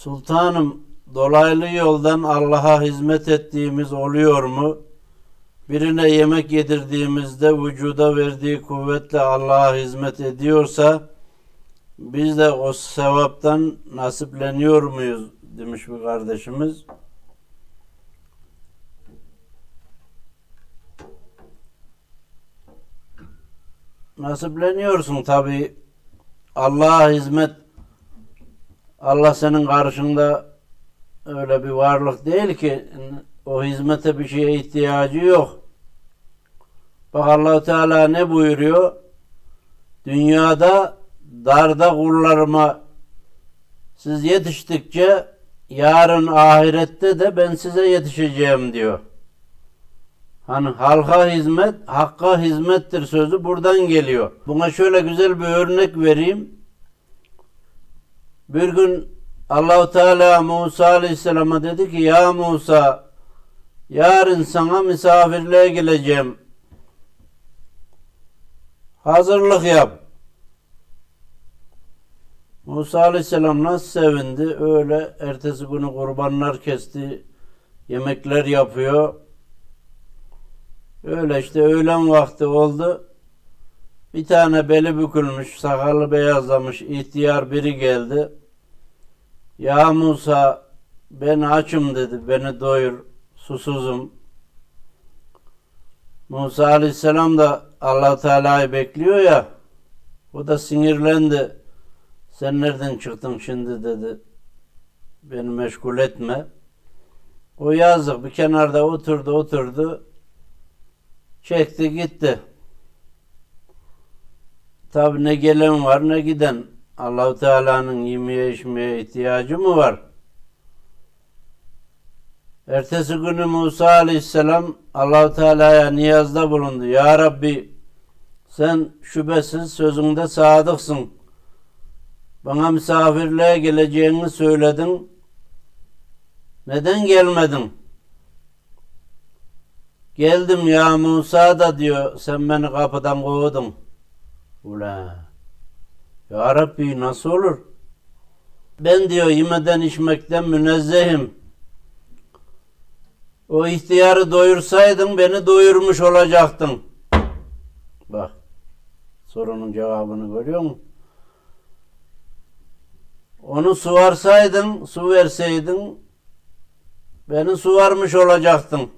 Sultanım dolaylı yoldan Allah'a hizmet ettiğimiz oluyor mu? Birine yemek yedirdiğimizde vücuda verdiği kuvvetle Allah'a hizmet ediyorsa biz de o sevaptan nasipleniyor muyuz demiş bir kardeşimiz. Nasipleniyorsun tabi. Allah'a hizmet Allah senin karşında öyle bir varlık değil ki o hizmete bir şeye ihtiyacı yok. Bak allah Teala ne buyuruyor? Dünyada darda kullarıma siz yetiştikçe yarın ahirette de ben size yetişeceğim diyor. Hani halka hizmet, hakka hizmettir sözü buradan geliyor. Buna şöyle güzel bir örnek vereyim. Bir gün Allahu Teala Musa Aleyhisselam'a dedi ki ya Musa yarın sana misafirliğe geleceğim. Hazırlık yap. Musa Aleyhisselam nasıl sevindi? Öyle ertesi günü kurbanlar kesti. Yemekler yapıyor. Öyle işte öğlen vakti oldu. Bir tane beli bükülmüş, sakalı beyazlamış ihtiyar biri geldi. Ya Musa ben açım dedi. Beni doyur. Susuzum. Musa Aleyhisselam da allah Teala'yı bekliyor ya. O da sinirlendi. Sen nereden çıktın şimdi dedi. Beni meşgul etme. O yazık bir kenarda oturdu oturdu. Çekti gitti. Tabi ne gelen var ne giden. Allahu Teala'nın yemeye içmeye ihtiyacı mı var? Ertesi günü Musa Aleyhisselam Allahu Teala'ya niyazda bulundu. Ya Rabbi sen şüphesiz sözünde sadıksın. Bana misafirliğe geleceğini söyledin. Neden gelmedin? Geldim ya Musa da diyor sen beni kapıdan kovdun. Ula. Ya Rabbi nasıl olur? Ben diyor yemeden içmekten münezzehim. O ihtiyarı doyursaydın beni doyurmuş olacaktın. Bak. Sorunun cevabını görüyor musun? Onu suvarsaydın, su verseydin beni suvarmış olacaktın.